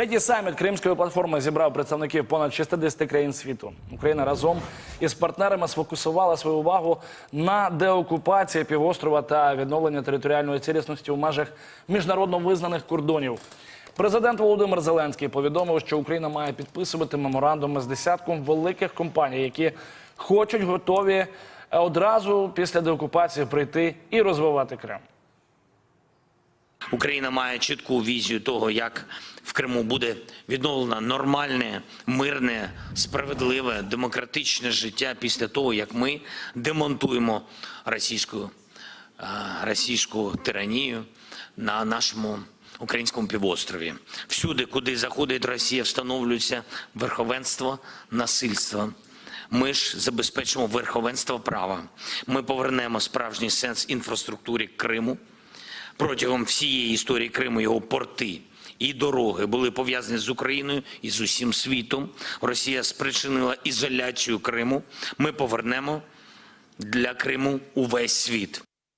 Третій саміт Кримської платформи зібрав представників понад 60 країн світу. Україна разом із партнерами сфокусувала свою увагу на деокупації півострова та відновлення територіальної цілісності у межах міжнародно визнаних кордонів. Президент Володимир Зеленський повідомив, що Україна має підписувати меморандуми з десятком великих компаній, які хочуть готові одразу після деокупації прийти і розвивати Крим. Україна має чітку візію того, як Криму буде відновлено нормальне, мирне, справедливе, демократичне життя після того, як ми демонтуємо російську, е, російську тиранію на нашому українському півострові. Всюди, куди заходить Росія, встановлюється верховенство насильства. Ми ж забезпечимо верховенство права. Ми повернемо справжній сенс інфраструктурі Криму. Протягом всієї історії Криму його порти і дороги були пов'язані з Україною і з усім світом. Росія спричинила ізоляцію Криму. Ми повернемо для Криму увесь світ.